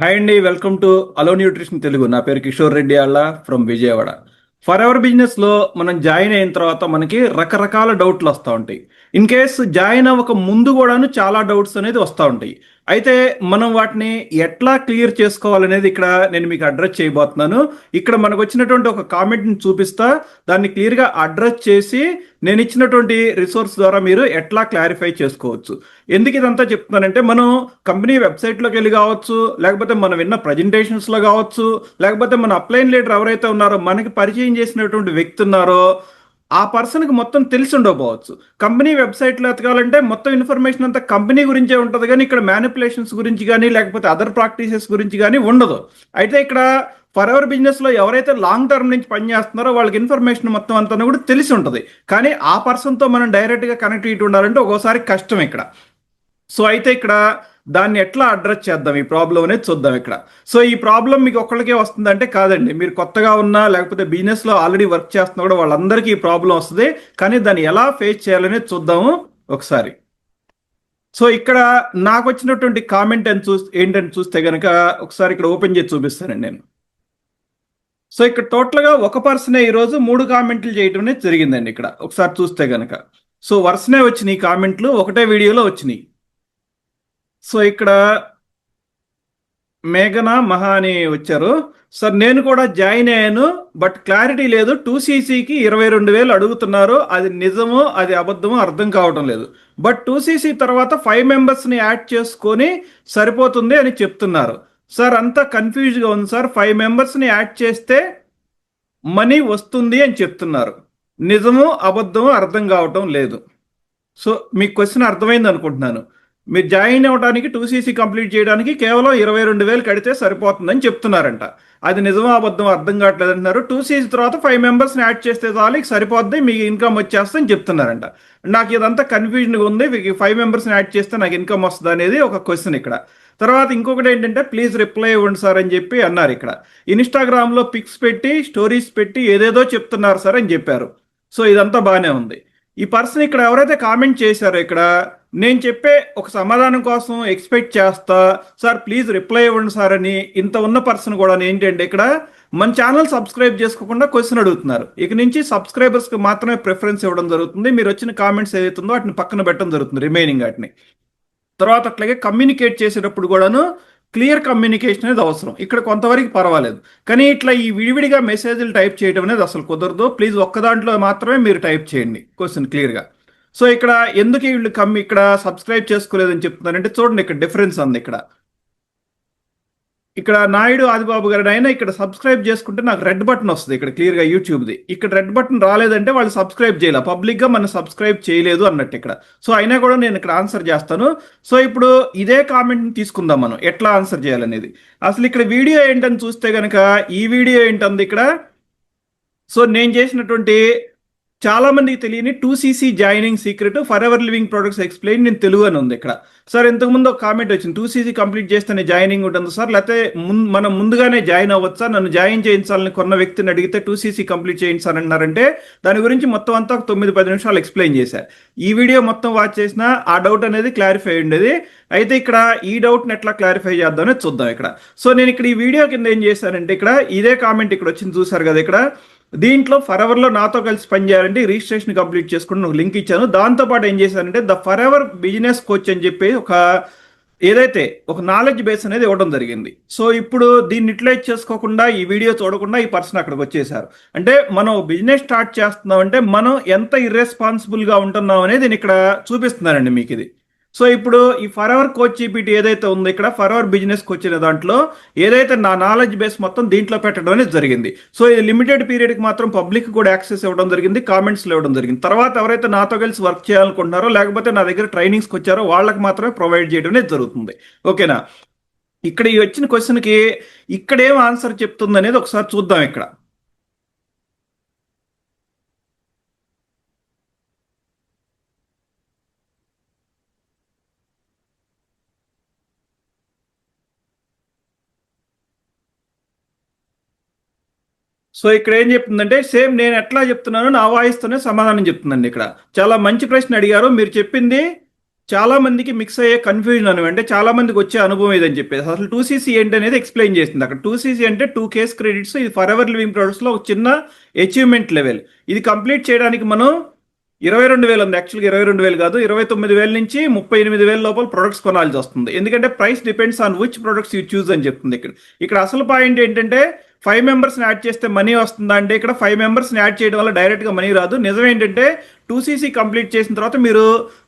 Hi అండి welcome to అలో nutrition Telugu నా పేరు కిషోర్ రెడ్డి అళ్ళ ఫ్రమ్ విజయవాడ. ఫర్ ఎవర్ బిజినెస్లో మనం జాయిన్ అయిన తర్వాత మనకి రకరకాల డౌట్లు వస్తూ ఉంటాయి. ఇన్ కేస్ జాయిన్ అవ్వక ముందు కూడాను చాలా డౌట్స్ అనేది వస్తూ ఉంటాయి. అయితే మనం వాటిని ఎట్లా క్లియర్ చేసుకోవాలనేది ఇక్కడ నేను మీకు అడ్రస్ చేయబోతున్నాను. ఇక్కడ మనకు వచ్చినటువంటి ఒక కామెంట్ని చూపిస్తా. దాన్ని క్లియర్గా అడ్రస్ చేసి నేను ఇచ్చినటువంటి రిసోర్స్ ద్వారా మీరు ఎట్లా క్లారిఫై చేసుకోవచ్చు. ఎందుకు ఇదంతా చెప్తున్నానంటే మనం కంపెనీ వెబ్సైట్లోకి వెళ్ళి కావచ్చు లేకపోతే మనం విన్న ప్రజెంటేషన్స్లో కావచ్చు లేకపోతే మన అప్లైన్ లీడర్ ఎవరైతే ఉన్నారో మనకి పరిచయం చేసినటువంటి వ్యక్తి ఉన్నారో ఆ పర్సన్కి మొత్తం తెలిసి ఉండకపోవచ్చు. కంపెనీ వెబ్సైట్లో ఎతకాలంటే మొత్తం ఇన్ఫర్మేషన్ అంతా కంపెనీ గురించే ఉంటుంది కానీ ఇక్కడ మ్యానిపులేషన్స్ గురించి కానీ లేకపోతే అదర్ ప్రాక్టీసెస్ గురించి కానీ ఉండదు. అయితే ఇక్కడ ఫర్ ఎవర్ బిజినెస్లో ఎవరైతే లాంగ్ టర్మ్ నుంచి పనిచేస్తున్నారో వాళ్ళకి ఇన్ఫర్మేషన్ మొత్తం అంతా కూడా తెలిసి ఉంటుంది. కానీ ఆ పర్సన్తో మనం డైరెక్ట్గా కనెక్ట్ అయ్యి ఉండాలంటే ఒక్కోసారి కష్టం ఇక్కడ. సో అయితే ఇక్కడ దాన్ని ఎట్లా అడ్రస్ చేద్దాం? ఈ ప్రాబ్లం అనేది చూద్దాం ఇక్కడ. సో ఈ ప్రాబ్లం మీకు ఒక్కళ్ళకే వస్తుందంటే కాదండి. మీరు కొత్తగా ఉన్నా లేకపోతే బిజినెస్లో ఆల్రెడీ వర్క్ చేస్తున్నా కూడా వాళ్ళందరికీ ఈ ప్రాబ్లం వస్తుంది. కానీ దాన్ని ఎలా ఫేస్ చేయాలనేది చూద్దాము ఒకసారి. సో ఇక్కడ నాకు వచ్చినటువంటి కామెంట్ అని చూ ఏంటని చూస్తే కనుక ఒకసారి ఇక్కడ ఓపెన్ చేసి చూపిస్తానండి నేను. సో ఇక్కడ టోటల్గా ఒక పర్సనే ఈరోజు మూడు కామెంట్లు చేయటం అనేది జరిగిందండి ఇక్కడ. ఒకసారి చూస్తే కనుక సో వరుసనే వచ్చినాయి కామెంట్లు ఒకటే వీడియోలో వచ్చినాయి. సో ఇక్కడ మేఘన మహా అని వచ్చారు. సార్ నేను కూడా జాయిన్ అయ్యాను బట్ క్లారిటీ లేదు. టూ సీసీకి ఇరవై రెండు వేలు అడుగుతున్నారు. అది నిజమో అది అబద్ధమో అర్థం కావటం లేదు. బట్ టూ సీసీ తర్వాత ఫైవ్ మెంబర్స్ని యాడ్ చేసుకొని సరిపోతుంది అని చెప్తున్నారు. సార్ అంతా కన్ఫ్యూజ్గా ఉంది సార్. ఫైవ్ మెంబర్స్ని యాడ్ చేస్తే మనీ వస్తుంది అని చెప్తున్నారు. నిజము అబద్ధము అర్థం కావటం లేదు. సో మీ క్వశ్చన్ అర్థమైంది అనుకుంటున్నాను. మీరు జాయిన్ అవ్వడానికి టూ సీసీ కంప్లీట్ చేయడానికి కేవలం ఇరవై రెండు వేలు కడితే సరిపోతుందని చెప్తున్నారంట. అది నిజమా అబద్ధం అర్థం కావట్లేదు అంటున్నారు. టూ సీసీ తర్వాత ఫైవ్ మెంబర్స్ని యాడ్ చేస్తే చాలు సరిపోద్ది మీకు ఇన్కమ్ వచ్చేస్తుందని చెప్తున్నారంట. నాకు ఇదంతా కన్ఫ్యూజన్గా ఉంది. మీకు ఫైవ్ మెంబర్స్ని యాడ్ చేస్తే నాకు ఇన్కమ్ వస్తుంది అనేది ఒక క్వశ్చన్ ఇక్కడ. తర్వాత ఇంకొకటి ఏంటంటే ప్లీజ్ రిప్లై ఇవ్వండి సార్ అని చెప్పి అన్నారు ఇక్కడ. ఇన్స్టాగ్రామ్లో పిక్స్ పెట్టి స్టోరీస్ పెట్టి ఏదేదో చెప్తున్నారు సార్ అని చెప్పారు. సో ఇదంతా బాగానే ఉంది. ఈ పర్సన్ ఇక్కడ ఎవరైతే కామెంట్ చేశారో ఇక్కడ నేను చెప్పే ఒక సమాధానం కోసం ఎక్స్పెక్ట్ చేస్తా. సార్ ప్లీజ్ రిప్లై ఇవ్వండి సార్ అని ఇంత ఉన్న పర్సన్ కూడా ఏంటంటే ఇక్కడ మన ఛానల్ సబ్స్క్రైబ్ చేసుకోకుండా క్వశ్చన్ అడుగుతున్నారు. ఇక నుంచి సబ్స్క్రైబర్స్కి మాత్రమే ప్రిఫరెన్స్ ఇవ్వడం జరుగుతుంది. మీరు వచ్చిన కామెంట్స్ ఏదైతుందో వాటిని పక్కన పెట్టడం జరుగుతుంది రిమైనింగ్ వాటిని. తర్వాత అట్లాగే కమ్యూనికేట్ చేసేటప్పుడు కూడాను క్లియర్ కమ్యూనికేషన్ అనేది అవసరం. ఇక్కడ కొంతవరకు పర్వాలేదు. కానీ ఇట్లా ఈ విడివిడిగా మెసేజ్లు టైప్ చేయడం అనేది అసలు కుదరదు. ప్లీజ్ ఒక్క దాంట్లో మాత్రమే మీరు టైప్ చేయండి. క్వశ్చన్ క్లియర్గా సో ఇక్కడ ఎందుకు వీళ్ళు కమ్మి ఇక్కడ సబ్స్క్రైబ్ చేసుకోలేదని చెప్తున్నారంటే చూడండి ఇక్కడ డిఫరెన్స్ ఉంది ఇక్కడ. ఇక్కడ నాయుడు ఆదిబాబు గారు అయినా ఇక్కడ సబ్స్క్రైబ్ చేసుకుంటే నాకు రెడ్ బటన్ వస్తుంది ఇక్కడ క్లియర్గా యూట్యూబ్ది. ఇక్కడ రెడ్ బటన్ రాలేదంటే వాళ్ళు సబ్స్క్రైబ్ చేయాలి. పబ్లిక్గా మనం సబ్స్క్రైబ్ చేయలేదు అన్నట్టు ఇక్కడ. సో అయినా కూడా నేను ఇక్కడ ఆన్సర్ చేస్తాను. సో ఇప్పుడు ఇదే కామెంట్ని తీసుకుందాం మనం. ఎట్లా ఆన్సర్ చేయాలనేది. అసలు ఇక్కడ వీడియో ఏంటని చూస్తే కనుక ఈ వీడియో ఏంటంది ఇక్కడ? సో నేను చేసినటువంటి చాలా మందికి తెలియని two CC joining secret forever living products explain నేను తెలుగు అని ఉంది ఇక్కడ. సార్ ఇంతకుముందు ఒక కామెంట్ వచ్చింది. టూ సీసీ కంప్లీట్ చేస్తేనే జాయినింగ్ ఉంటుంది. సార్ లేకపోతే మనం ముందుగానే జాయిన్ అవ్వచ్చా. నన్ను జాయిన్ చేయించాలని కొన్న వ్యక్తిని అడిగితే టూ సీసీ కంప్లీట్ చేయించాలని అన్నారంటే దాని గురించి మొత్తం అంతా ఒక తొమ్మిది పది నిమిషాలు ఎక్స్ప్లెయిన్ చేశారు ఈ వీడియో మొత్తం వాచ్ చేసినా ఆ డౌట్ అనేది క్లారిఫై ఉండేది. అయితే ఇక్కడ ఈ డౌట్ని ఎట్లా క్లారిఫై చేద్దామని చూద్దాం ఇక్కడ. సో నేను ఇక్కడ ఈ వీడియో కింద ఏం చేశానంటే ఇక్కడ ఇదే కామెంట్ ఇక్కడ వచ్చింది. చూసారు కదా ఇక్కడ? దీంట్లో ఫర్ నాతో కలిసి పనిచేయాలంటే రిజిస్ట్రేషన్ కంప్లీట్ చేసుకుని ఒక లింక్ ఇచ్చాను. దాంతోపాటు ఏం చేశానంటే ద ఫర్ బిజినెస్ కోచ్ అని చెప్పి ఒక ఏదైతే ఒక నాలెడ్జ్ బేస్ అనేది ఇవ్వడం జరిగింది. సో ఇప్పుడు దీన్ని యూటిలైజ్ చేసుకోకుండా ఈ వీడియో చూడకుండా ఈ పర్సన్ అక్కడికి వచ్చేసారు అంటే మనం బిజినెస్ స్టార్ట్ చేస్తున్నాం అంటే మనం ఎంత ఇర్రెస్పాన్సిబుల్గా ఉంటున్నాం అనేది నేను ఇక్కడ చూపిస్తున్నానండి మీకు ఇది. సో ఇప్పుడు ఈ ఫర్ అవర్ కోచ్ జీపీటీ ఏదైతే ఉందో ఇక్కడ ఫర్ అవర్ బిజినెస్ వచ్చిన దాంట్లో ఏదైతే నా నాలెడ్జ్ బేస్ మొత్తం దీంట్లో పెట్టడం అనేది జరిగింది. సో ఇది లిమిటెడ్ పీరియడ్కి మాత్రం పబ్లిక్ కూడా యాక్సెస్ ఇవ్వడం జరిగింది కామెంట్స్లో ఇవ్వడం జరిగింది. తర్వాత ఎవరైతే నాతో కలిసి వర్క్ చేయాలనుకుంటున్నారో లేకపోతే నా దగ్గర ట్రైనింగ్స్కి వచ్చారో వాళ్ళకి మాత్రమే ప్రొవైడ్ చేయడం అనేది జరుగుతుంది. ఓకేనా ఇక్కడ ఈ వచ్చిన క్వశ్చన్కి ఇక్కడేం ఆన్సర్ చెప్తుంది అనేది ఒకసారి చూద్దాం ఇక్కడ. సో ఇక్కడ ఏం చెప్తుందంటే సేమ్ నేను ఎట్లా చెప్తున్నానో నా వాయిస్తోనే సమాధానం చెప్తుందండి ఇక్కడ. చాలా మంచి ప్రశ్న అడిగారు. మీరు చెప్పింది చాలా మందికి మిక్స్ అయ్యే కన్ఫ్యూజన్ అని అంటే చాలా మందికి వచ్చే అనుభవం ఏదని చెప్పేసి అసలు టూ సీసీ ఏంటి అనేది ఎక్స్ప్లెయిన్ చేసింది. అక్కడ టూ సీసీ అంటే టూ కేస్ క్రెడిట్స్ ఇది ఫర్ ఎవర్ లివింగ్ ప్రొడక్ట్స్లో ఒక చిన్న అచీవ్మెంట్ లెవెల్ ఇది కంప్లీట్ చేయడానికి మనం ఇరవై రెండు వేలు ఉంది. యాక్చువల్గా ఇరవై రెండు వేలు కాదు. ఇరవై తొమ్మిది వేల నుంచి ముప్పై ఎనిమిది వేల లోపల ప్రొడక్ట్స్ కొనాల్సి వస్తుంది. ఎందుకంటే price depends on which products you choose అని చెప్తుంది ఇక్కడ. ఇక్కడ అసలు పాయింట్ ఏంటంటే ఫైవ్ మెంబర్స్ని యాడ్ చేస్తే మనీ వస్తుందా అంటే ఇక్కడ ఫైవ్ మెంబర్స్ని యాడ్ చేయడం వల్ల డైరెక్ట్గా మనీ రాదు. నిజం ఏంటంటే టూ సీసీ కంప్లీట్ చేసిన తర్వాత మీరు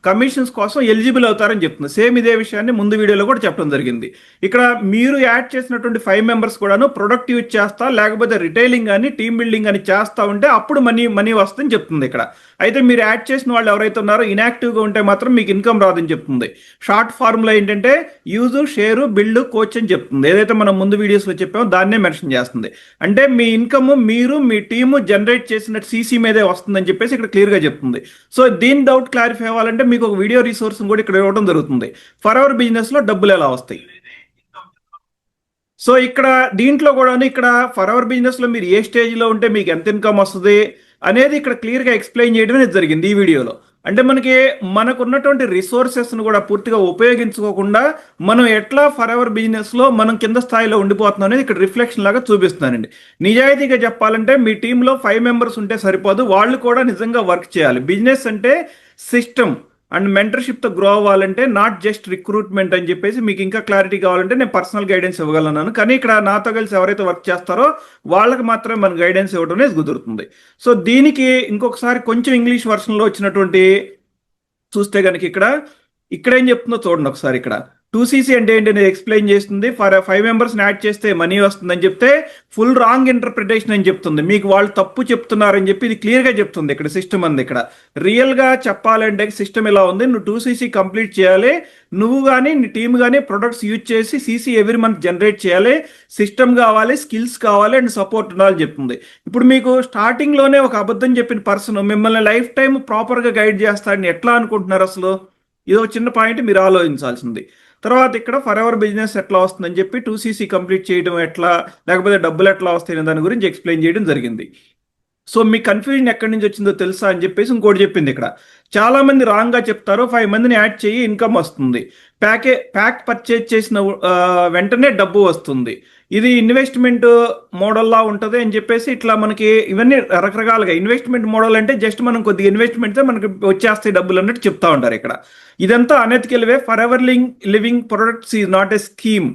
కమిషన్స్ కోసం ఎలిజిబుల్ అవుతారని చెప్తుంది. సేమ్ ఇదే విషయాన్ని ముందు వీడియోలో కూడా చెప్పడం జరిగింది. ఇక్కడ మీరు యాడ్ చేసినటువంటి ఫైవ్ మెంబర్స్ కూడాను ప్రొడక్ట్ యూజ్ చేస్తా లేకపోతే రిటైలింగ్ కానీ టీమ్ బిల్డింగ్ అని చేస్తా ఉంటే అప్పుడు మనీ మనీ వస్తుందని చెప్తుంది ఇక్కడ. అయితే మీరు యాడ్ చేసిన వాళ్ళు ఎవరైతే ఉన్నారో ఇనాక్టివ్గా ఉంటే మాత్రం మీకు ఇన్కమ్ రాదని చెప్తుంది. షార్ట్ ఫార్ములా ఏంటంటే యూజ్ షేరు బిల్డ్ కోచ్ అని చెప్తుంది. ఏదైతే మనం ముందు వీడియోస్లో చెప్పామో దాన్నే మెన్షన్ చేస్తుంది. అంటే మీ ఇన్కమ్ మీరు మీ టీము జనరేట్ చేసిన సీసీ మీదే వస్తుందని చెప్పేసి ఇక్కడ క్లియర్గా చెప్తుంది. సో దీని డౌట్ క్లారిఫై అవ్వాలంటే మీకు ఒక వీడియో రిసోర్స్ కూడా ఇక్కడ ఇవ్వడం జరుగుతుంది. ఫర్ అవర్ బిజినెస్లో డబ్బులు ఎలా వస్తాయి? సో ఇక్కడ దీంట్లో కూడా ఇక్కడ ఫర్ అవర్ బిజినెస్లో మీరు ఏ స్టేజ్లో ఉంటే మీకు ఎంత ఇన్కమ్ వస్తుంది అనేది ఇక్కడ క్లియర్గా ఎక్స్ప్లెయిన్ చేయడం అనేది జరిగింది ఈ వీడియోలో అంటే మనకి మనకున్నటువంటి రిసోర్సెస్ను కూడా పూర్తిగా ఉపయోగించుకోకుండా మనం ఎట్లా ఫర్ ఎవర్ బిజినెస్లో మనం కింద స్థాయిలో ఉండిపోతున్నాం అనేది ఇక్కడ రిఫ్లెక్షన్ లాగా చూపిస్తున్నానండి. నిజాయితీగా చెప్పాలంటే మీ టీంలో ఫైవ్ మెంబర్స్ ఉంటే సరిపోదు. వాళ్ళు కూడా నిజంగా వర్క్ చేయాలి. బిజినెస్ అంటే సిస్టమ్ అండ్ మెంటర్షిప్తో గ్రో అవ్వాలంటే నాట్ జస్ట్ రిక్రూట్మెంట్ అని చెప్పేసి మీకు ఇంకా క్లారిటీ కావాలంటే నేను పర్సనల్ గైడెన్స్ ఇవ్వగలను కానీ ఇక్కడ నాతో కలిసి ఎవరైతే వర్క్ చేస్తారో వాళ్ళకి మాత్రమే మన గైడెన్స్ ఇవ్వడం అనేది కుదురుతుంది. సో దీనికి ఇంకొకసారి కొంచెం ఇంగ్లీష్ వర్షన్లో వచ్చినటువంటి చూస్తే కనుక ఇక్కడ ఇక్కడ ఏం చెప్తుందో చూడండి ఒకసారి ఇక్కడ. టూ సీసీ అంటే ఏంటి అనేది ఎక్స్ప్లెయిన్ చేస్తుంది ఫర్ ఫైవ్ మెంబర్స్ యాడ్ చేస్తే మనీ వస్తుందని చెప్తే ఫుల్ రాంగ్ ఇంటర్ప్రిటేషన్ అని చెప్తుంది. మీకు వాళ్ళు తప్పు చెప్తున్నారని చెప్పి ఇది క్లియర్గా చెప్తుంది ఇక్కడ సిస్టమ్ అంది ఇక్కడ. రియల్గా చెప్పాలంటే సిస్టమ్ ఎలా ఉంది? నువ్వు టూ సీసీ కంప్లీట్ చేయాలి. నువ్వు కానీ నీ టీమ్ కానీ ప్రొడక్ట్స్ యూజ్ చేసి సీసీ ఎవ్రీ మంత్ జనరేట్ చేయాలి. సిస్టమ్ కావాలి స్కిల్స్ కావాలి అండ్ సపోర్ట్ ఉండాలని చెప్తుంది. ఇప్పుడు మీకు స్టార్టింగ్లోనే ఒక అబద్ధం చెప్పిన పర్సన్ మిమ్మల్ని లైఫ్ టైం ప్రాపర్గా గైడ్ చేస్తాడని ఎట్లా అనుకుంటున్నారు అసలు? ఇది ఒక చిన్న పాయింట్ మీరు ఆలోచించాల్సింది. తర్వాత ఇక్కడ ఫర్ ఎవర్ బిజినెస్ ఎట్లా వస్తుందని చెప్పి టూ సీసీ కంప్లీట్ చేయడం ఎట్లా లేకపోతే డబ్బులు ఎట్లా వస్తాయనే దాని గురించి ఎక్స్ప్లెయిన్ చేయడం జరిగింది. సో మీ కన్ఫ్యూజన్ ఎక్కడి నుంచి వచ్చిందో తెలుసా అని చెప్పేసి ఇంకోటి చెప్పింది ఇక్కడ. చాలా మంది రాంగ్గా చెప్తారు ఫైవ్ మందిని యాడ్ చేయి ఇన్కమ్ వస్తుంది. ప్యాకే ప్యాక్ పర్చేజ్ చేసిన వెంటనే డబ్బు వస్తుంది. ఇది ఇన్వెస్ట్మెంట్ మోడల్లా ఉంటుంది అని చెప్పేసి ఇట్లా మనకి ఇవన్నీ రకరకాలుగా ఇన్వెస్ట్మెంట్ మోడల్ అంటే జస్ట్ మనం కొద్దిగా ఇన్వెస్ట్మెంట్తో మనకి వచ్చేస్తాయి డబ్బులు అన్నట్టు చెప్తా ఉంటారు ఇక్కడ. ఇదంతా unethical way forever లింగ్ living products is not a scheme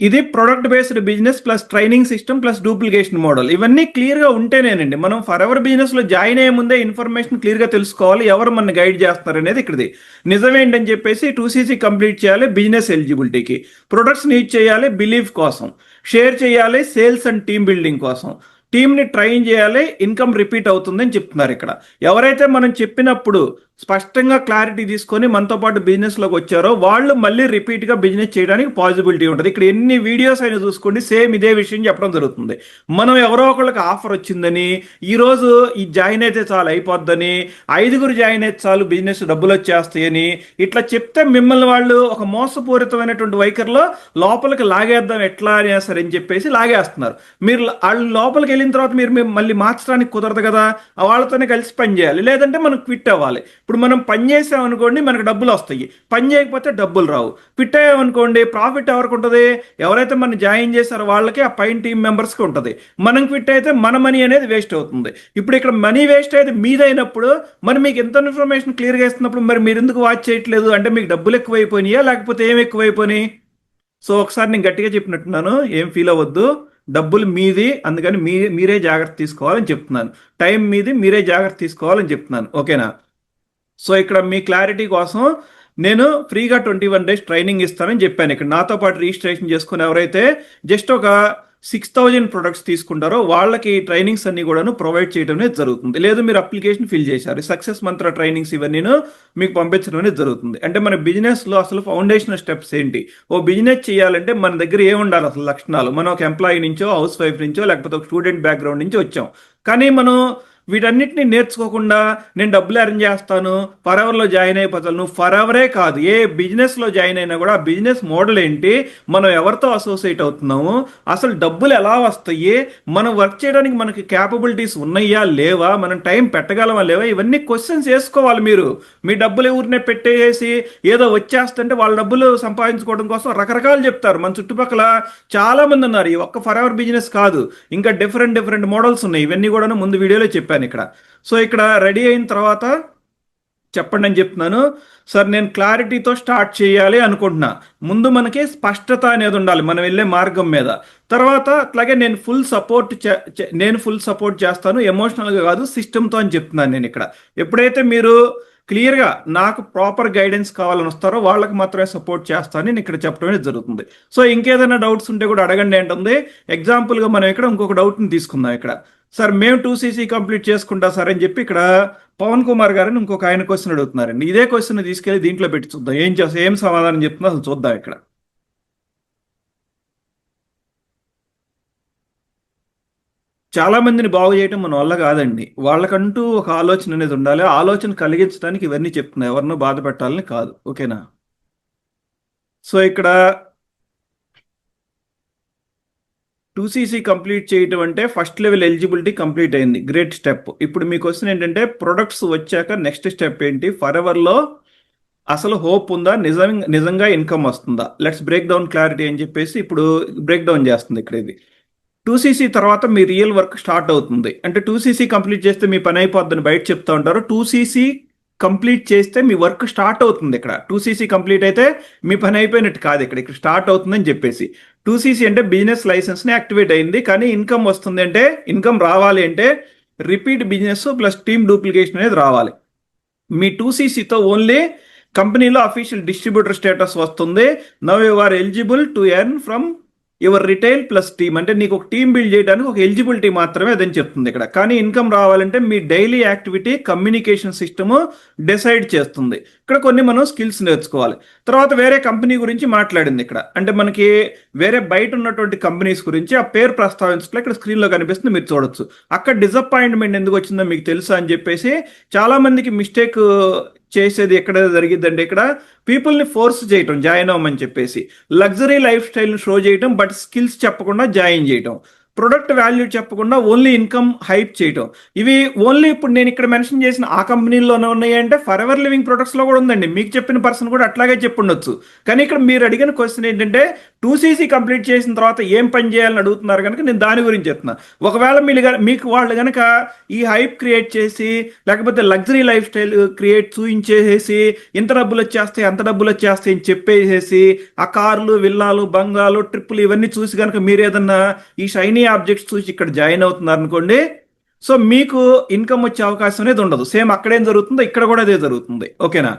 ఇది product based business plus training system plus duplication model ఇవన్నీ క్లియర్గా ఉంటేనేనండి మనం ఫర్ ఎవర్ బిజినెస్లో జాయిన్ అయ్యే ముందే ఇన్ఫర్మేషన్ క్లియర్గా తెలుసుకోవాలి ఎవరు మన గైడ్ చేస్తారు అనేది ఇక్కడది. నిజమేంటని చెప్పేసి టూ సీసీ కంప్లీట్ చేయాలి బిజినెస్ ఎలిజిబిలిటీకి ప్రొడక్ట్స్ యూజ్ చేయాలి బిలీఫ్ కోసం. షేర్ చేయాలి సేల్స్ అండ్ టీమ్ బిల్డింగ్ కోసం. టీంని ట్రైన్ చేయాలి ఇన్కమ్ రిపీట్ అవుతుందని చెప్తున్నారు ఇక్కడ. ఎవరైతే మనం చెప్పినప్పుడు స్పష్టంగా క్లారిటీ తీసుకొని మనతో పాటు బిజినెస్లోకి వచ్చారో వాళ్ళు మళ్ళీ రిపీట్గా బిజినెస్ చేయడానికి పాసిబిలిటీ ఉంటుంది. ఇక్కడ ఎన్ని వీడియోస్ అయినా చూసుకోండి సేమ్ ఇదే విషయం చెప్పడం జరుగుతుంది. మనం ఎవరో ఒకళ్ళకి ఆఫర్ వచ్చిందని ఈరోజు ఈ జాయిన్ అయితే చాలు అయిపోద్దని ఐదుగురు జాయిన్ అయితే చాలు బిజినెస్ డబ్బులు వచ్చేస్తాయని ఇట్లా చెప్తే మిమ్మల్ని వాళ్ళు ఒక మోసపూరితమైనటువంటి వైఖరిలో లోపలికి లాగేద్దాం ఎట్లా అని సరే అని చెప్పేసి లాగేస్తున్నారు. మీరు వాళ్ళు లోపలికి వెళ్ళిన తర్వాత మీరు మళ్ళీ మార్చడానికి కుదరదు కదా. వాళ్ళతోనే కలిసి పని చేయాలి. లేదంటే మనం క్విట్ అవ్వాలి. ఇప్పుడు మనం పని చేసాం అనుకోండి మనకు డబ్బులు వస్తాయి. పని చేయకపోతే డబ్బులు రావు. క్విట్ అయ్యామనుకోండి ప్రాఫిట్ ఎవరికి ఉంటుంది? ఎవరైతే మనం జాయిన్ చేశారో వాళ్ళకి ఆ పైన టీం మెంబర్స్కి ఉంటుంది. మనం క్విట్ అయితే మన మనీ అనేది వేస్ట్ అవుతుంది. ఇప్పుడు ఇక్కడ మనీ వేస్ట్ అయితే మీదైనప్పుడు మరి మీకు ఎంత ఇన్ఫర్మేషన్ క్లియర్గా ఇస్తున్నప్పుడు మరి మీరు ఎందుకు వాచ్ చేయట్లేదు? అంటే మీకు డబ్బులు ఎక్కువైపోయినాయా? లేకపోతే ఏం ఎక్కువైపోయినాయి? సో ఒకసారి నేను గట్టిగా చెప్పినట్టున్నాను. ఏం ఫీల్ అవ్వద్దు. డబ్బులు మీది అందుకని మీ మీరే జాగ్రత్త తీసుకోవాలని చెప్తున్నాను. టైం మీది మీరే జాగ్రత్త తీసుకోవాలని చెప్తున్నాను. ఓకేనా సో ఇక్కడ మీ క్లారిటీ కోసం నేను ఫ్రీగా ట్వంటీ వన్ డేస్ ట్రైనింగ్ ఇస్తానని చెప్పాను. ఇక్కడ నాతో పాటు రిజిస్ట్రేషన్ చేసుకుని ఎవరైతే జస్ట్ ఒక సిక్స్ థౌజండ్ ప్రొడక్ట్స్ తీసుకుంటారో వాళ్ళకి ట్రైనింగ్స్ అన్ని కూడాను ప్రొవైడ్ చేయడం అనేది జరుగుతుంది. లేదు మీరు అప్లికేషన్ ఫిల్ చేశారు. సక్సెస్ మంత్ర ట్రైనింగ్స్ ఇవన్నీ మీకు పంపించడం అనేది జరుగుతుంది. అంటే మన బిజినెస్లో అసలు ఫౌండేషనల్ స్టెప్స్ ఏంటి? ఓ బిజినెస్ చేయాలంటే మన దగ్గర ఏం ఉండాలి అసలు లక్షణాలు? మనం ఒక ఎంప్లాయీ నుంచో హౌస్ వైఫ్ నుంచో లేకపోతే ఒక స్టూడెంట్ బ్యాక్గ్రౌండ్ నుంచి వచ్చాం. కానీ మనం వీటన్నిటిని నేర్చుకోకుండా నేను డబ్బులు అరేంజ్ చేస్తాను ఫర్ ఎవర్లో జాయిన్ అయిపోతాను నువ్వు ఫర్ కాదు. ఏ బిజినెస్లో జాయిన్ అయినా కూడా ఆ బిజినెస్ మోడల్ ఏంటి? మనం ఎవరితో అసోసియేట్ అవుతున్నాము? అసలు డబ్బులు ఎలా వస్తాయి? మనం వర్క్ చేయడానికి మనకి క్యాపబిలిటీస్ ఉన్నాయా? లేవా? మనం టైం పెట్టగలమా? లేవా? ఇవన్నీ క్వశ్చన్స్ వేసుకోవాలి మీరు. మీ డబ్బులు ఎవరినే పెట్టేసి ఏదో వచ్చేస్తుంటే వాళ్ళ డబ్బులు సంపాదించుకోవడం కోసం రకరకాలు చెప్తారు. మన చుట్టుపక్కల చాలామంది ఉన్నారు. ఈ ఒక్క ఫర్ బిజినెస్ కాదు. ఇంకా డిఫరెంట్ డిఫరెంట్ మోడల్స్ ఉన్నాయి. ఇవన్నీ కూడా ముందు వీడియోలో చెప్పారు చెప్పాను ఇక్కడ. సో ఇక్కడ రెడీ అయిన తర్వాత చెప్పండి అని చెప్తున్నాను. సార్ నేను క్లారిటీతో స్టార్ట్ చేయాలి అనుకుంటున్నా. ముందు మనకి స్పష్టత అనేది ఉండాలి మనం వెళ్ళే మార్గం మీద. తర్వాత అట్లాగే నేను ఫుల్ సపోర్ట్ నేను ఫుల్ సపోర్ట్ చేస్తాను ఎమోషనల్గా కాదు సిస్టమ్తో అని చెప్తున్నాను నేను ఇక్కడ. ఎప్పుడైతే మీరు క్లియర్గా నాకు ప్రాపర్ గైడెన్స్ కావాలని వస్తారో వాళ్ళకి మాత్రమే సపోర్ట్ చేస్తానని నేను ఇక్కడ చెప్పడం అనేది జరుగుతుంది. సో ఇంకేదైనా డౌట్స్ ఉంటే కూడా అడగండి ఏంటుంది? ఎగ్జాంపుల్గా మనం ఇక్కడ ఇంకొక డౌట్ని తీసుకుందాం ఇక్కడ. సార్ మేము టూ సీసీ కంప్లీట్ చేసుకుంటా సార్ అని చెప్పి ఇక్కడ పవన్ కుమార్ గారిని ఇంకొక ఆయన క్వశ్చన్ అడుగుతున్నారండి. ఇదే క్వశ్చన్ తీసుకెళ్ళి దీంట్లో పెట్టి చూద్దాం. ఏం చేస్తా ఏం సమాధానం చెప్తుందో అసలు చూద్దాం ఇక్కడ. చాలా మందిని బాగు చేయటం మన వల్ల కాదండి. వాళ్ళకంటూ ఒక ఆలోచన అనేది ఉండాలి. ఆ ఆలోచన కలిగించడానికి ఇవన్నీ చెప్తున్నాయి ఎవరినో బాధ పెట్టాలని కాదు. ఓకేనా? సో ఇక్కడ టూ సీసీ కంప్లీట్ చేయటం అంటే ఫస్ట్ లెవెల్ ఎలిజిబిలిటీ కంప్లీట్ అయింది. గ్రేట్ స్టెప్ ఇప్పుడు మీ క్వశ్చన్ ఏంటంటే ప్రొడక్ట్స్ వచ్చాక నెక్స్ట్ స్టెప్ ఏంటి? ఫర్ ఎవర్లో అసలు హోప్ ఉందా? నిజం నిజంగా ఇన్కమ్ వస్తుందా? లెట్స్ బ్రేక్ డౌన్ క్లారిటీ అని చెప్పేసి ఇప్పుడు బ్రేక్ డౌన్ చేస్తుంది ఇక్కడ ఇది. టూ సీసీ తర్వాత మీ రియల్ వర్క్ స్టార్ట్ అవుతుంది. అంటే టూ సీసీ కంప్లీట్ చేస్తే మీ పని అయిపోద్దని బయట చెప్తా ఉంటారు. టూ సీసీ కంప్లీట్ చేస్తే మీ వర్క్ స్టార్ట్ అవుతుంది ఇక్కడ. టూ సీసీ కంప్లీట్ అయితే మీ పని అయిపోయినట్టు కాదు ఇక్కడ. ఇక్కడ స్టార్ట్ అవుతుందని చెప్పేసి. టూ సీసీ అంటే బిజినెస్ లైసెన్స్ని యాక్టివేట్ అయింది. కానీ ఇన్కమ్ వస్తుంది అంటే ఇన్కమ్ రావాలి అంటే repeat business plus team duplication అనేది రావాలి. మీ టూ సీసీతో ఓన్లీ కంపెనీలో అఫీషియల్ డిస్ట్రిబ్యూటర్ స్టేటస్ వస్తుంది. Now you are eligible to earn from your retail plus team అంటే నీకు ఒక టీం బిల్డ్ చేయడానికి ఒక ఎలిజిబిలిటీ మాత్రమే అదని చెప్తుంది ఇక్కడ. కానీ ఇన్కమ్ రావాలంటే మీ daily activity communication system decide చేస్తుంది. ఇక్కడ కొన్ని మనం స్కిల్స్ నేర్చుకోవాలి. తర్వాత వేరే కంపెనీ గురించి మాట్లాడింది ఇక్కడ. అంటే మనకి వేరే బయట ఉన్నటువంటి కంపెనీస్ గురించి ఆ పేరు ప్రస్తావించట్లే. ఇక్కడ స్క్రీన్లో కనిపిస్తుంది మీరు చూడొచ్చు. అక్కడ డిసప్పాయింట్మెంట్ ఎందుకు వచ్చిందో మీకు తెలుసా అని చెప్పేసి చాలా మందికి మిస్టేక్ చేసేది ఎక్కడ జరిగిద్దంటే ఇక్కడ పీపుల్ని ఫోర్స్ చేయటం జాయిన్ అవ్వమని చెప్పేసి. లగ్జరీ లైఫ్ స్టైల్ని షో చేయటం బట్ స్కిల్స్ చెప్పకుండా జాయిన్ చేయటం. ప్రొడక్ట్ వాల్యూ చెప్పకుండా ఓన్లీ ఇన్కమ్ హైప్ చేయటం. ఇవి ఓన్లీ ఇప్పుడు నేను ఇక్కడ మెన్షన్ చేసిన ఆ కంపెనీలోనే ఉన్నాయి అంటే ఫర్ ఎవర్ లివింగ్ ప్రొడక్ట్స్లో కూడా ఉందండి. మీకు చెప్పిన పర్సన్ కూడా అట్లాగే చెప్పుండొచ్చు. కానీ ఇక్కడ మీరు అడిగిన క్వశ్చన్ ఏంటంటే టూ సీసీ కంప్లీట్ చేసిన తర్వాత ఏం పని చేయాలని అడుగుతున్నారు కనుక నేను దాని గురించి చెప్తున్నా. ఒకవేళ మీరు మీకు వాళ్ళు కనుక ఈ హైప్ క్రియేట్ చేసి లేకపోతే లగ్జరీ లైఫ్ స్టైల్ క్రియేట్ చూయించేసేసి ఇంత డబ్బులు వచ్చేస్తాయి అంత డబ్బులు వచ్చేస్తాయి అని చెప్పేసేసి ఆ కార్లు విల్లాలు బంగాలు ట్రిప్పులు ఇవన్నీ చూసి కనుక మీరు ఏదన్నా ఈ షైనీ ఆబ్జెక్ట్స్ చూసి ఇక్కడ జాయిన్ అవుతున్నారు అనుకోండి. సో మీకు ఇన్కమ్ వచ్చే అవకాశం అనేది ఉండదు. సేమ్ అక్కడేం జరుగుతుందో ఇక్కడ కూడా అదే జరుగుతుంది. ఓకేనా?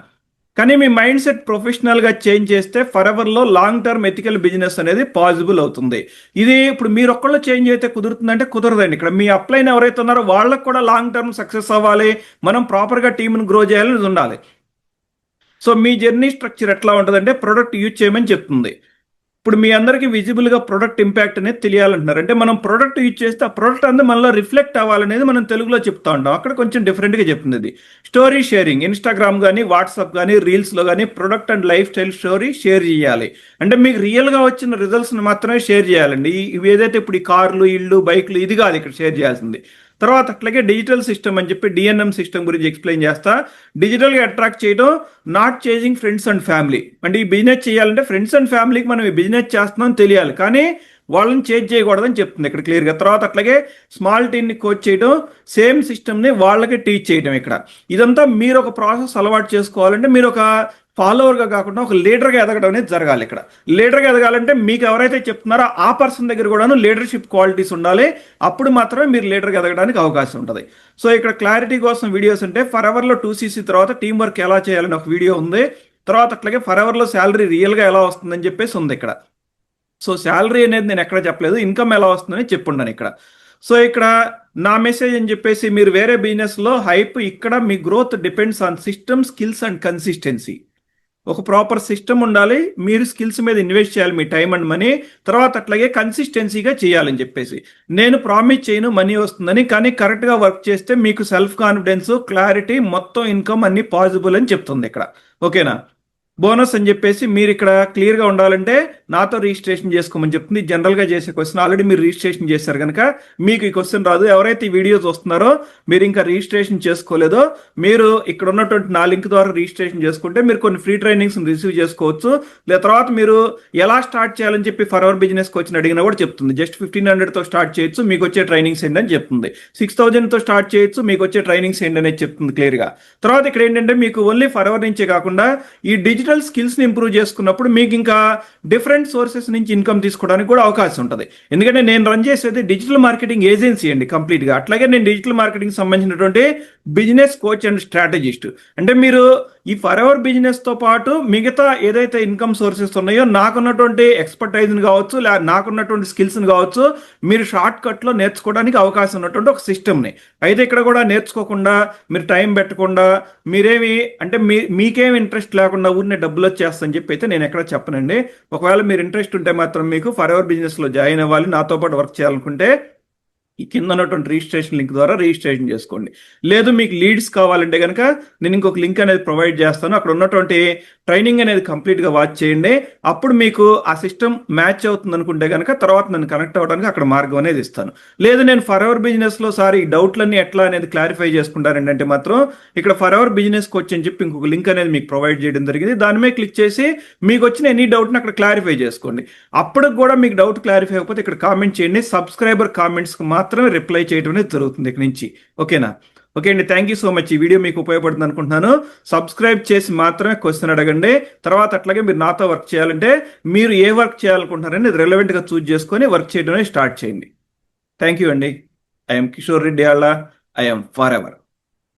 కానీ మీ మైండ్ సెట్ ప్రొఫెషనల్గా చేంజ్ చేస్తే ఫర్ ఎవర్లో లాంగ్ టర్మ్ ఎథికల్ బిజినెస్ అనేది పాసిబుల్ అవుతుంది. ఇది ఇప్పుడు మీరు ఒక్కళ్ళు చేంజ్ అయితే కుదురుతుందంటే కుదరదండి. ఇక్కడ మీ అప్లైన్ ఎవరైతే ఉన్నారో వాళ్ళకు కూడా లాంగ్ టర్మ్ సక్సెస్ అవ్వాలి. మనం ప్రాపర్గా టీంని గ్రో చేయాలని ఉండాలి. సో మీ జర్నీ స్ట్రక్చర్ ఎట్లా ఉంటుందంటే ప్రొడక్ట్ యూజ్ చేయమని చెప్తుంది. ఇప్పుడు మీ అందరికీ విజిబుల్గా ప్రొడక్ట్ ఇంపాక్ట్ అనేది తెలియాలంటున్నారు. అంటే మనం ప్రొడక్ట్ యూజ్ చేస్తే ఆ ప్రొడక్ట్ అంతా మనలో రిఫ్లెక్ట్ అవ్వాలనేది మనం తెలుగులో చెప్తా ఉంటాం. అక్కడ కొంచెం డిఫరెంట్గా చెప్తుంది ఇది. స్టోరీ షేరింగ్ ఇన్స్టాగ్రామ్ కానీ వాట్సాప్ కానీ రీల్స్లో కానీ product and lifestyle story share చేయాలి. అంటే మీకు రియల్గా వచ్చిన రిజల్ట్స్ని మాత్రమే షేర్ చేయాలండి. ఇవి ఏదైతే ఇప్పుడు ఈ కార్లు ఇళ్ళు బైక్లు ఇది కాదు ఇక్కడ షేర్ చేయాల్సింది. తర్వాత అట్లాగే డిజిటల్ సిస్టమ్ అని చెప్పి డిఎన్ఎం సిస్టమ్ గురించి ఎక్స్ప్లెయిన్ చేస్తా. డిజిటల్గా అట్రాక్ట్ చేయడం not changing friends and family అంటే ఈ బిజినెస్ చేయాలంటే ఫ్రెండ్స్ అండ్ ఫ్యామిలీకి మనం ఈ బిజినెస్ చేస్తున్నాం తెలియాలి. కానీ వాళ్ళని చేంజ్ చేయకూడదని చెప్తుంది ఇక్కడ క్లియర్గా తర్వాత అట్లాగే స్మాల్ టీమ్ని కోచ్ చేయడం సేమ్ సిస్టమ్ని వాళ్ళకి టీచ్ చేయడం ఇక్కడ. ఇదంతా మీరు ఒక ప్రాసెస్ అలవాటు చేసుకోవాలంటే మీరు ఒక ఫాలోవర్గా కాకుండా ఒక లీడర్గా ఎదగడం అనేది జరగాలి ఇక్కడ. లీడర్గా ఎదగాలంటే మీకు ఎవరైతే చెప్తున్నారో ఆ పర్సన్ దగ్గర కూడాను లీడర్షిప్ క్వాలిటీస్ ఉండాలి. అప్పుడు మాత్రమే మీరు లీడర్గా ఎదగడానికి అవకాశం ఉంటుంది. సో ఇక్కడ క్లారిటీ కోసం వీడియోస్ ఉంటే ఫర్ అవర్లో టూ సీసీ తర్వాత టీం వర్క్ ఎలా చేయాలని ఒక వీడియో ఉంది. తర్వాత అట్లాగే ఫర్ అవర్లో శాలరీ రియల్గా ఎలా వస్తుందని చెప్పేసి ఉంది ఇక్కడ. సో శాలరీ అనేది నేను ఎక్కడ చెప్పలేదు. ఇన్కమ్ ఎలా వస్తుందని చెప్పుండాను ఇక్కడ. సో ఇక్కడ నా మెసేజ్ అని చెప్పేసి మీరు వేరే బిజినెస్లో హైప్ ఇక్కడ మీ growth depends on system skills and consistency. ఒక ప్రాపర్ సిస్టమ్ ఉండాలి మీరు స్కిల్స్ మీద ఇన్వెస్ట్ చేయాలి మీ టైం అండ్ మనీ తర్వాత అట్లాగే కన్సిస్టెన్సీగా చేయాలని చెప్పేసి. నేను ప్రామిస్ చేయను మనీ వస్తుందని కానీ కరెక్ట్గా వర్క్ చేస్తే మీకు సెల్ఫ్ కాన్ఫిడెన్స్ క్లారిటీ మొత్తం ఇన్కమ్ అన్ని పాసిబుల్ అని చెప్తుంది ఇక్కడ. ఓకేనా? బోనస్ అని చెప్పేసి మీరు ఇక్కడ క్లియర్గా ఉండాలంటే నాతో రిజిస్ట్రేషన్ చేసుకోమని చెప్తుంది. జనరల్గా చేసే క్వశ్చన్ ఆల్రెడీ మీరు రిజిస్ట్రేషన్ చేశారు కనుక మీకు ఈ క్వశ్చన్ రాదు. ఎవరైతే ఈ వీడియో చూస్తున్నారో మీరు ఇంకా రిజిస్ట్రేషన్ చేసుకోలేదో మీరు ఇక్కడ ఉన్నటువంటి నా లింక్ ద్వారా రిజిస్ట్రేషన్ చేసుకుంటే మీరు కొన్ని ఫ్రీ ట్రైనింగ్స్ రిసీవ్ చేసుకోవచ్చు. లేదా తర్వాత మీరు ఎలా స్టార్ట్ చేయాలని చెప్పి ఫర్ అవర్ బిజినెస్ వచ్చిన అడిగినా కూడా చెప్తుంది. జస్ట్ ఫిఫ్టీన్ హండ్రెడ్తో స్టార్ట్ చేయొచ్చు మీకు వచ్చే ట్రైనింగ్స్ ఏంటి అని చెప్తుంది. సిక్స్ థౌసండ్తో స్టార్ట్ చేయొచ్చు మీకు వచ్చే ట్రైనింగ్స్ ఏంటి అనేది చెప్తుంది క్లియర్గా. తర్వాత ఇక్కడ ఏంటంటే మీకు ఓన్లీ ఫర్ అవర్ నుంచే కాకుండా ఈ డిజిటల్ డిజిటల్ స్కిల్స్ని ఇంప్రూవ్ చేసుకున్నప్పుడు మీకు ఇంకా డిఫరెంట్ సోర్సెస్ నుంచి ఇన్కమ్ తీసుకోవడానికి కూడా అవకాశం ఉంటుంది. ఎందుకంటే నేను రన్ చేసేది డిజిటల్ మార్కెటింగ్ ఏజెన్సీ అండి కంప్లీట్గా అట్లాగే నేను డిజిటల్ మార్కెటింగ్ సంబంధించినటువంటి బిజినెస్ కోచ్ అండ్ స్ట్రాటజిస్ట్ అంటే మీరు ఈ ఫర్ ఎవర్ బిజినెస్తో పాటు మిగతా ఏదైతే ఇన్కమ్ సోర్సెస్ ఉన్నాయో నాకున్నటువంటి ఎక్స్పర్టైజ్ కావచ్చు లేదా నాకున్నటువంటి స్కిల్స్ కావచ్చు మీరు షార్ట్ కట్లో నేర్చుకోవడానికి అవకాశం ఉన్నటువంటి ఒక సిస్టమ్ని అయితే ఇక్కడ కూడా నేర్చుకోకుండా మీరు టైం పెట్టకుండా మీరేమి అంటే మీ మీకేం ఇంట్రెస్ట్ లేకుండా ఊరినే డబ్బులు వచ్చేస్తా చెప్పి అయితే నేను ఎక్కడ చెప్పనండి. ఒకవేళ మీరు ఇంట్రెస్ట్ ఉంటే మాత్రం మీకు ఫర్ ఎవర్ బిజినెస్లో జాయిన్ అవ్వాలి. నాతో పాటు వర్క్ చేయాలనుకుంటే ఈ కింద ఉన్నటువంటి రిజిస్ట్రేషన్ లింక్ ద్వారా రిజిస్ట్రేషన్ చేసుకోండి. లేదు మీకు లీడ్స్ కావాలంటే కనుక నేను ఇంకొక లింక్ అనేది ప్రొవైడ్ చేస్తాను. అక్కడ ఉన్నటువంటి ట్రైనింగ్ అనేది కంప్లీట్గా వాచ్ చేయండి. అప్పుడు మీకు ఆ సిస్టమ్ మ్యాచ్ అవుతుంది అనుకుంటే కనుక తర్వాత నన్ను కనెక్ట్ అవ్వడానికి అక్కడ మార్గం అనేది ఇస్తాను. లేదు నేను ఫర్ అవర్ బిజినెస్లో సారీ ఈ డౌట్లన్నీ ఎట్లా అనేది క్లారిఫై చేసుకుంటాను ఏంటంటే మాత్రం ఇక్కడ ఫర్ అవర్ బిజినెస్కి వచ్చి అని చెప్పి ఇంకొక లింక్ అనేది మీకు ప్రొవైడ్ చేయడం జరిగింది. దాని మీద క్లిక్ చేసి మీకు వచ్చిన ఎనీ డౌట్ని అక్కడ క్లారిఫై చేసుకోండి. అప్పటికి కూడా మీకు డౌట్ క్లారిఫై అయిపోతే ఇక్కడ కామెంట్ చేయండి. సబ్స్క్రైబర్ కామెంట్స్కి మాత్రమే రిప్లై చేయడం అనేది జరుగుతుంది ఇక్కడ నుంచి. ఓకేనా? ఓకే అండి థ్యాంక్ యూ సో మచ్ ఈ వీడియో మీకు ఉపయోగపడుతుంది అనుకుంటున్నాను. సబ్స్క్రైబ్ చేసి మాత్రమే క్వశ్చన్ అడగండి. తర్వాత అట్లాగే మీరు నాతో వర్క్ చేయాలంటే మీరు ఏ వర్క్ చేయాలనుకుంటున్నారని రిలవెంట్గా చూజ్ చేసుకొని వర్క్ చేయడం స్టార్ట్ చేయండి. థ్యాంక్ యూ అండి. I'm Kishore Reddy Alla I'm far ever